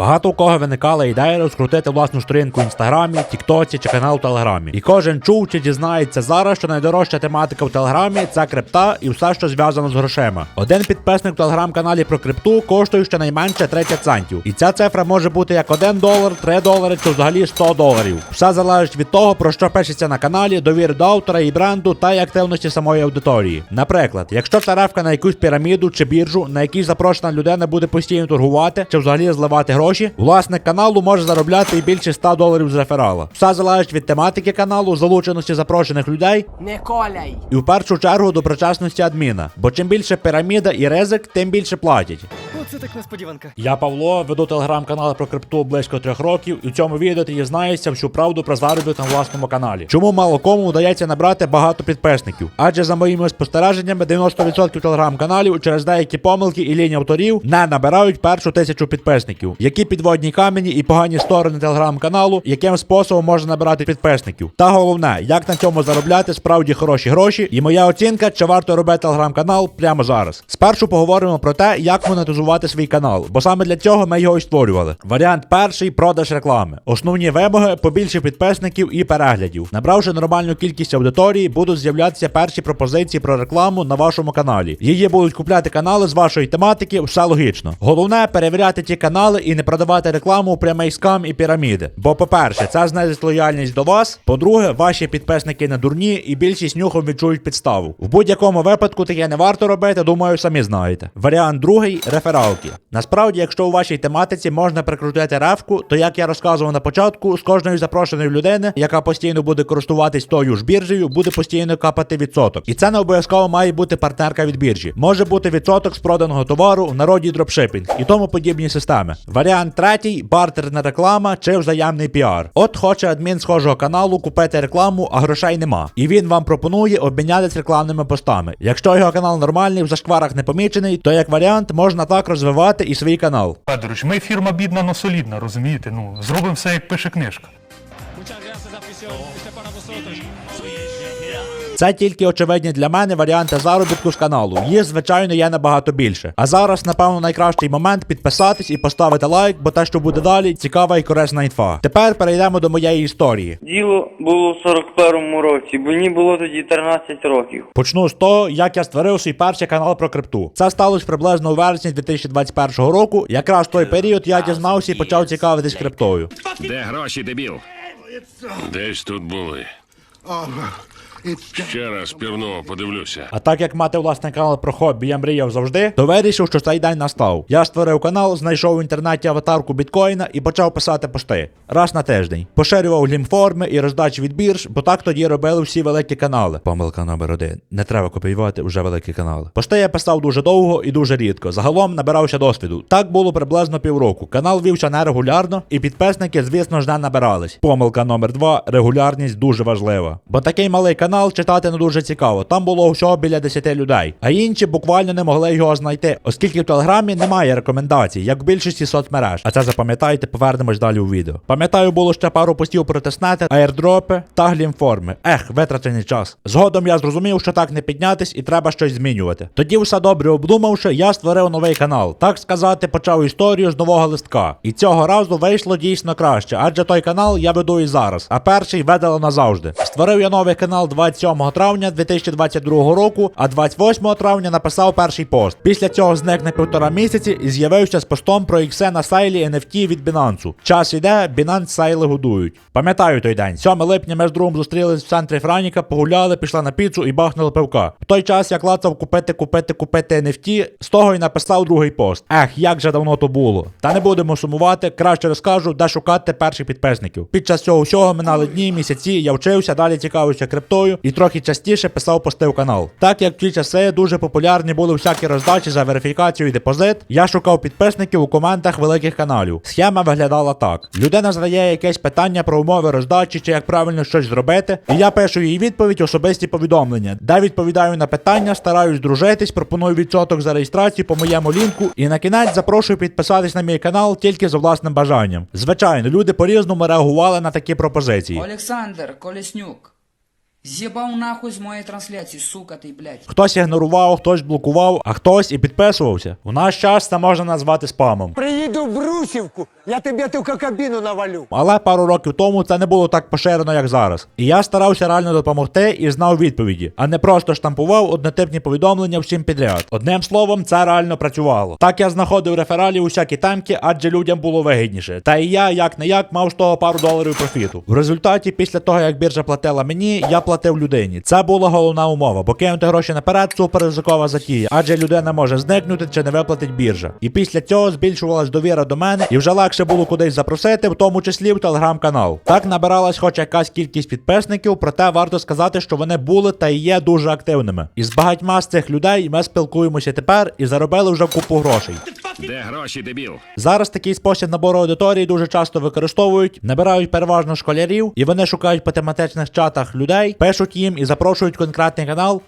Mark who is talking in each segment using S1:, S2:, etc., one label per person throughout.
S1: Багато у кого виникала ідея розкрутити власну сторінку в інстаграмі, тіктоці чи канал в Телеграмі. І кожен чув чи дізнається зараз, що найдорожча тематика в Телеграмі це крипта і все, що зв'язано з грошима. Один підписник в телеграм-каналі про крипту коштує щонайменше 30 центів. І ця цифра може бути як 1 долар, 3 долари чи взагалі 100 доларів. Все залежить від того, про що пишеться на каналі, довіри до автора і бренду та й активності самої аудиторії. Наприклад, якщо це на якусь піраміду чи біржу, на якій запрошена людина буде постійно торгувати чи взагалі зливати гроші, власник каналу може заробляти і більше 100 доларів з реферала. Все залежить від тематики каналу, залученості запрошених людей
S2: Не коляй!
S1: і в першу чергу до причасності адміна. Бо чим більше піраміда і ризик, тим більше платять.
S3: Оце так несподіванка.
S1: Я Павло, веду телеграм-канал про крипту близько трьох років, і в цьому відео ти дізнаєшся всю правду про заробіток на власному каналі. Чому мало кому вдається набрати багато підписників? Адже за моїми спостереженнями, 90% телеграм-каналів через деякі помилки і лінії авторів не набирають першу тисячу підписників. Які підводні камені і погані сторони телеграм-каналу, яким способом можна набирати підписників? Та головне, як на цьому заробляти справді хороші гроші, і моя оцінка, чи варто робити телеграм-канал прямо зараз. Спершу поговоримо про те, як монетизувати свій канал, бо саме для цього ми його і створювали. Варіант перший продаж реклами. Основні вимоги побільше підписників і переглядів. Набравши нормальну кількість аудиторії, будуть з'являтися перші пропозиції про рекламу на вашому каналі. Її будуть купляти канали з вашої тематики, все логічно. Головне перевіряти ті канали і не продавати рекламу у прямий скам і піраміди. Бо, по-перше, це знизить лояльність до вас. По-друге, ваші підписники не дурні і більшість нюхом відчують підставу. В будь-якому випадку таке не варто робити, думаю, самі знаєте. Варіант другий рефералки. Насправді, якщо у вашій тематиці можна прикрутити ревку, то як я розказував на початку, з кожної запрошеної людини, яка постійно буде користуватись тою ж біржею, буде постійно капати відсоток. І це не обов'язково має бути партнерка від біржі. Може бути відсоток з проданого товару в народі дропшипінг і тому подібні системи. Варіант третій бартерна реклама чи взаємний піар. От хоче адмін схожого каналу купити рекламу, а грошей нема. І він вам пропонує обмінятися рекламними постами. Якщо його канал нормальний, в зашкварах не помічений, то як варіант можна так розвивати і свій канал.
S4: Федорович, ми фірма бідна, но солідна, розумієте? Ну, зробимо все, як пише книжка.
S5: Muchas gracias, afición. Este es para vosotros.
S1: Це тільки очевидні для мене варіанти заробітку з каналу. Їх, звичайно, є набагато більше. А зараз, напевно, найкращий момент підписатись і поставити лайк, бо те, що буде далі, цікава і корисна інфа. Тепер перейдемо до моєї історії.
S6: Діло було в 41-му році, бо мені було тоді 13 років.
S1: Почну з того, як я створив свій перший канал про крипту. Це сталося приблизно у вересні 2021 року. Якраз в той період я дізнався і почав цікавитись криптою.
S7: Де гроші, дебіл?
S8: Десь тут були. Ще раз пірну, подивлюся.
S1: А так як мати власний канал про хобі я мріяв завжди, то вирішив, що цей день настав. Я створив канал, знайшов в інтернеті аватарку біткоїна і почав писати пости раз на тиждень. Поширював лімформи і роздачі від бірж, бо так тоді робили всі великі канали. Помилка номер один. Не треба копіювати вже великі канали. Пости я писав дуже довго і дуже рідко. Загалом набирався досвіду. Так було приблизно півроку. Канал вівся нерегулярно, і підписники, звісно ж, не набирались. Помилка номер два. Регулярність дуже важлива. Бо такий малий канал читати не дуже цікаво. Там було всього біля 10 людей, а інші буквально не могли його знайти, оскільки в телеграмі немає рекомендацій, як в більшості соцмереж. А це запам'ятайте, повернемось далі у відео. Пам'ятаю, було ще пару постів про тестнети, аірдропи та глімформи. Ех, витрачений час. Згодом я зрозумів, що так не піднятись і треба щось змінювати. Тоді все добре обдумавши, я створив новий канал. Так сказати, почав історію з нового листка. І цього разу вийшло дійсно краще, адже той канал я веду і зараз, а перший видала назавжди. Створив я новий канал 27 травня 2022 року, а 28 травня написав перший пост. Після цього зник на півтора місяці і з'явився з постом про іксе на сайлі NFT від Binance. Час іде, Binance сайли годують. Пам'ятаю той день. 7 липня ми з другом зустрілись в центрі Франіка, погуляли, пішли на піцу і бахнули пивка. В той час я клацав купити, купити, купити NFT, з того й написав другий пост. Ех, як же давно то було. Та не будемо сумувати, краще розкажу, де шукати перших підписників. Під час цього всього минали дні, місяці, я вчився, далі цікавився криптою і трохи частіше писав пости в канал. Так як в ті часи дуже популярні були всякі роздачі за верифікацію і депозит, я шукав підписників у коментах великих каналів. Схема виглядала так: людина задає якесь питання про умови роздачі чи як правильно щось зробити, і я пишу їй відповідь особисті повідомлення, де відповідаю на питання, стараюсь дружитись, пропоную відсоток за реєстрацію по моєму лінку, і на кінець запрошую підписатись на мій канал тільки за власним бажанням. Звичайно, люди по-різному реагували на такі пропозиції.
S2: Олександр Колеснюк. З'єбав нахуй з моєї трансляції, сука ти, блядь.
S1: Хтось ігнорував, хтось блокував, а хтось і підписувався. У наш час це можна назвати спамом.
S3: Приїду в Брусівку, я тобі тільки кабіну навалю.
S1: Але пару років тому це не було так поширено, як зараз. І я старався реально допомогти і знав відповіді, а не просто штампував однотипні повідомлення всім підряд. Одним словом, це реально працювало. Так я знаходив рефералів усякі темки, адже людям було вигідніше. Та і я, як не як, мав з того пару доларів профіту. В результаті, після того як біржа платила мені, я платив людині. Це була головна умова, бо кинути гроші наперед супер ризикова затія, адже людина може зникнути чи не виплатить біржа. І після цього збільшувалась довіра до мене, і вже легше було кудись запросити, в тому числі в телеграм-канал. Так набиралась хоч якась кількість підписників, проте варто сказати, що вони були та і є дуже активними. І з багатьма з цих людей ми спілкуємося тепер і заробили вже купу грошей.
S8: Де гроші, дебіл?
S1: Зараз такий спосіб набору аудиторії дуже часто використовують, набирають переважно школярів, і вони шукають по тематичних чатах людей, пишуть їм і запрошують конкретний канал.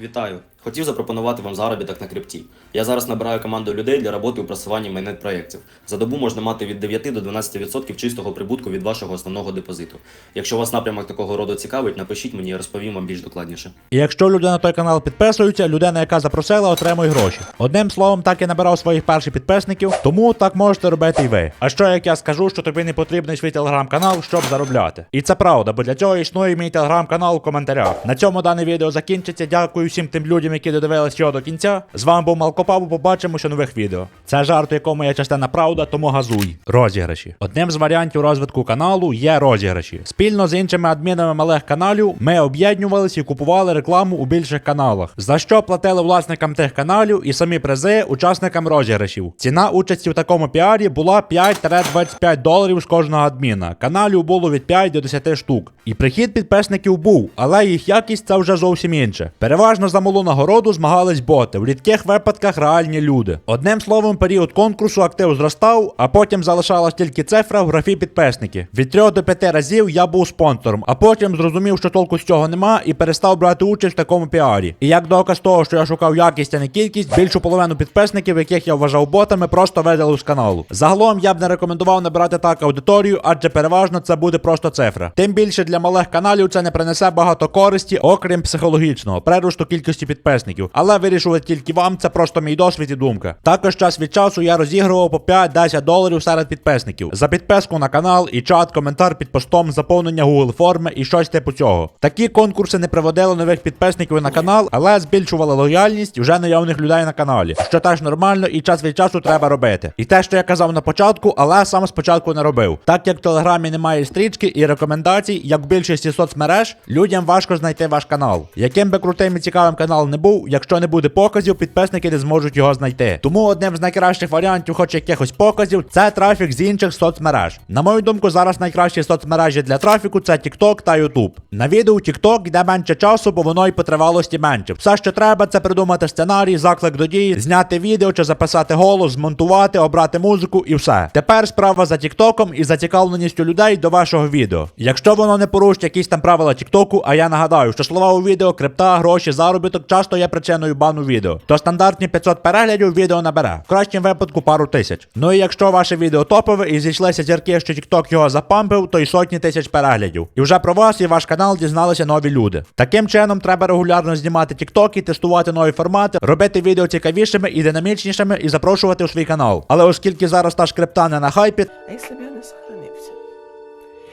S7: Вітаю! Хотів запропонувати вам заробіток на крипті. Я зараз набираю команду людей для роботи у просуванні майнет проєктів. За добу можна мати від 9 до 12% чистого прибутку від вашого основного депозиту. Якщо вас напрямок такого роду цікавить, напишіть мені, я розповім вам більш докладніше.
S1: І якщо люди на той канал підписуються, людина, яка запросила, отримує гроші. Одним словом, так я набирав своїх перших підписників, тому так можете робити і ви. А що як я скажу, що тобі не потрібний свій телеграм-канал, щоб заробляти? І це правда, бо для цього існує мій телеграм-канал у коментарях. На цьому дане відео закінчиться. Дякую всім тим людям, які додивились його до кінця. З вами був Малкопав, побачимося у нових відео. Це жарт, якому є частина правда, тому газуй. Розіграші. Одним з варіантів розвитку каналу є розіграші. Спільно з іншими адмінами малих каналів ми об'єднувалися і купували рекламу у більших каналах, за що платили власникам тих каналів і самі призи учасникам розіграшів. Ціна участі в такому піарі була 5-25 доларів з кожного адміна. Каналів було від 5 до 10 штук. І прихід підписників був, але їх якість це вже зовсім інше. Переважно за малу нагороду змагались боти, в рідких випадках реальні люди. Одним словом, період конкурсу актив зростав, а потім залишалась тільки цифра в графі підписники. Від 3 до 5 разів я був спонсором, а потім зрозумів, що толку з цього нема, і перестав брати участь в такому піарі. І як доказ того, що я шукав якість, а не кількість, більшу половину підписників, яких я вважав ботами, просто видалив з каналу. Загалом я б не рекомендував набирати так аудиторію, адже переважно це буде просто цифра. Тим більше для малих каналів це не принесе багато користі, окрім психологічного, приросту кількості підписників. Але вирішувати тільки вам, це просто мій досвід і думка. Також час від часу я розігрував по 5-10 доларів серед підписників за підписку на канал і чат, коментар під постом, заповнення Google форми і щось типу цього. Такі конкурси не приводили нових підписників на канал, але збільшували лояльність вже наявних людей на каналі, що теж нормально і час від часу треба робити. І те, що я казав на початку, але сам спочатку не робив. Так як в телеграмі немає стрічки і рекомендацій, як в більшості соцмереж, людям важко знайти ваш канал. Яким би крутим і цікавим канал не був, якщо не буде показів, підписники не зможуть його знайти. Тому одним з найкращих варіантів, хоч якихось показів, це трафік з інших соцмереж. На мою думку, зараз найкращі соцмережі для трафіку це TikTok та YouTube. На відео TikTok йде менше часу, бо воно й по тривалості менше. Все, що треба, це придумати сценарій, заклик до дії, зняти відео чи записати голос, змонтувати, обрати музику і все. Тепер справа за TikTok і зацікавленістю людей до вашого відео. Якщо воно не порушить якісь там правила TikTok, а я нагадаю, що слова у відео, крипта, гроші, заробіток часто є причиною бану відео, то стандартні 500 переглядів відео набере. В кращому випадку пару тисяч. Ну і якщо ваше відео топове і зійшлися зірки, що TikTok його запампив, то й сотні тисяч переглядів. І вже про вас і ваш канал дізналися нові люди. Таким чином треба регулярно знімати TikTok, тестувати нові формати, робити відео цікавішими і динамічнішими і запрошувати у свій канал. Але оскільки зараз та ж крипта не на хайпі,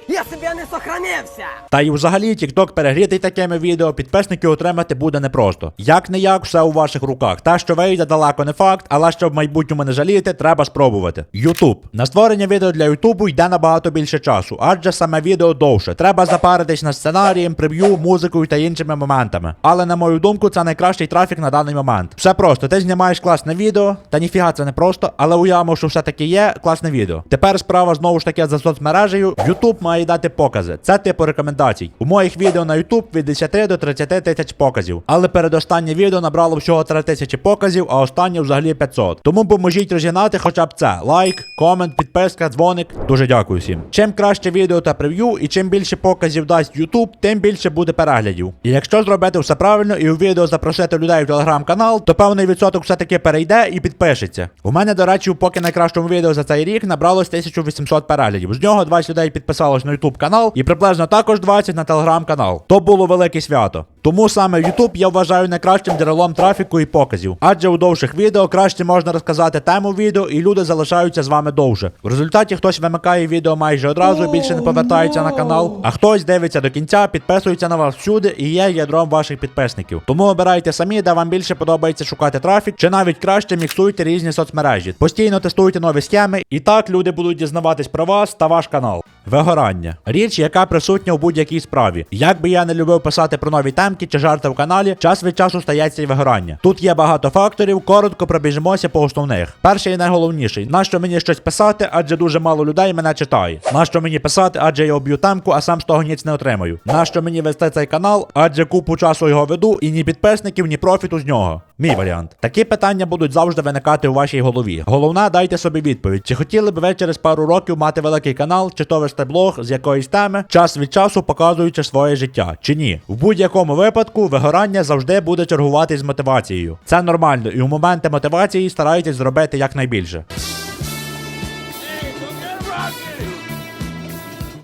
S3: я я не сохранився!
S1: Та й взагалі TikTok перегрітий такими відео, підписників отримати буде непросто. Як не як, все у ваших руках. Та, що вийде, далеко не факт, але щоб в майбутньому не жаліти, треба спробувати. YouTube. На створення відео для Ютубу йде набагато більше часу, адже саме відео довше. Треба запаритись над сценарієм, прев'ю, музикою та іншими моментами. Але на мою думку, це найкращий трафік на даний момент. Все просто, ти знімаєш класне відео, та ніфіга це не просто, але уявимо, що все-таки є класне відео. Тепер справа знову ж таки за соцмережею. YouTube має дати покази. Це типу рекомендацій. У моїх відео на YouTube від 10 до 30 тисяч показів. Але передостаннє відео набрало всього 3 тисячі показів, а останнє взагалі 500. Тому поможіть розігнати хоча б це. Лайк, комент, підписка, дзвоник. Дуже дякую всім. Чим краще відео та прев'ю, і чим більше показів дасть YouTube, тим більше буде переглядів. І якщо зробити все правильно і у відео запросити людей в телеграм-канал, то певний відсоток все-таки перейде і підпишеться. У мене, до речі, поки найкращому відео за цей рік набралось 1800 переглядів. З нього 20 людей підписалось на YouTube канал і приблизно також 20 на телеграм канал. То було велике свято. Тому саме YouTube я вважаю найкращим джерелом трафіку і показів. Адже у довших відео краще можна розказати тему відео, і люди залишаються з вами довше. В результаті хтось вимикає відео майже одразу більше не повертається на канал, а хтось дивиться до кінця, підписується на вас всюди і є ядром ваших підписників. Тому обирайте самі, де вам більше подобається шукати трафік, чи навіть краще міксуйте різні соцмережі. Постійно тестуйте нові схеми, і так люди будуть дізнаватись про вас та ваш канал. Вигорання річ, яка присутня у будь-якій справі. Як би я не любив писати про нові темки чи жарти в каналі, час від часу стається і вигорання. Тут є багато факторів, коротко пробіжимося по основних. Перший і найголовніший: нащо мені щось писати, адже дуже мало людей мене читає. Нащо мені писати, адже я об'ю темку, а сам з того ніч не отримаю. Нащо мені вести цей канал, адже купу часу його веду, і ні підписників, ні профіту з нього. Мій варіант. Такі питання будуть завжди виникати у вашій голові. Головне, дайте собі відповідь, чи хотіли б ви через пару років мати великий канал, чи то вести блог з якоїсь теми, час від часу показуючи своє життя, чи ні. В будь-якому випадку вигорання завжди буде чергувати з мотивацією. Це нормально, і у моменти мотивації старайтесь зробити якнайбільше.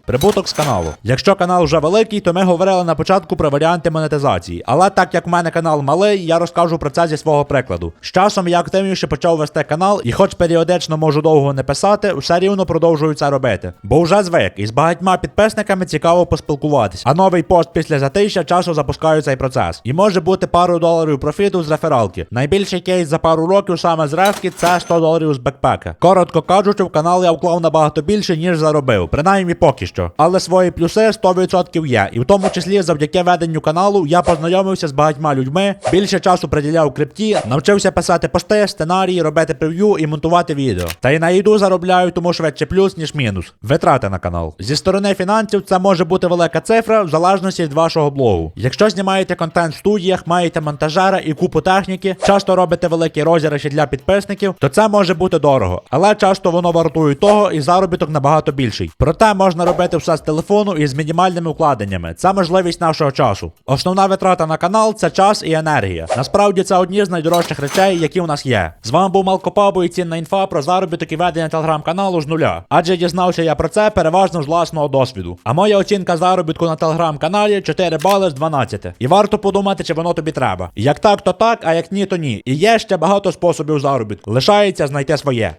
S1: Прибуток з каналу. Якщо канал вже великий, то ми говорили на початку про варіанти монетизації. Але так як в мене канал малий, я розкажу про це зі свого прикладу. З часом я активніше почав вести канал, і хоч періодично можу довго не писати, все рівно продовжую це робити. Бо вже звик, і з багатьма підписниками цікаво поспілкуватись. А новий пост після затища часу запускаю цей процес. І може бути пару доларів профіту з рефералки. Найбільший кейс за пару років саме з рефки це 100 доларів з бекпека. Коротко кажучи, в канал я вклав набагато більше, ніж заробив. Принаймні поки що. Але свої плюси 100% є. І в тому числі завдяки веденню каналу я познайомився з багатьма людьми, більше часу приділяв крипті, навчився писати пости, сценарії, робити прев'ю і монтувати відео. Та й на їду заробляю, тому швидше плюс, ніж мінус. Витрати на канал. Зі сторони фінансів це може бути велика цифра в залежності від вашого блогу. Якщо знімаєте контент в студіях, маєте монтажера і купу техніки, часто робите великі розіграші для підписників, то це може бути дорого. Але часто воно вартує того і заробіток набагато більший. Проте можна робити все з телефону і з мінімальними вкладеннями. Це можливість нашого часу. Основна витрата на канал це час і енергія. Насправді це одні з найдорожчих речей, які у нас є. З вами був Малкопабо і цінна інфа про заробіток і ведення телеграм-каналу з нуля. Адже дізнався я про це переважно з власного досвіду. А моя оцінка заробітку на телеграм-каналі 4 бали з 12. І варто подумати, чи воно тобі треба. Як так, то так, а як ні, то ні. І є ще багато способів заробітку. Лишається знайти своє.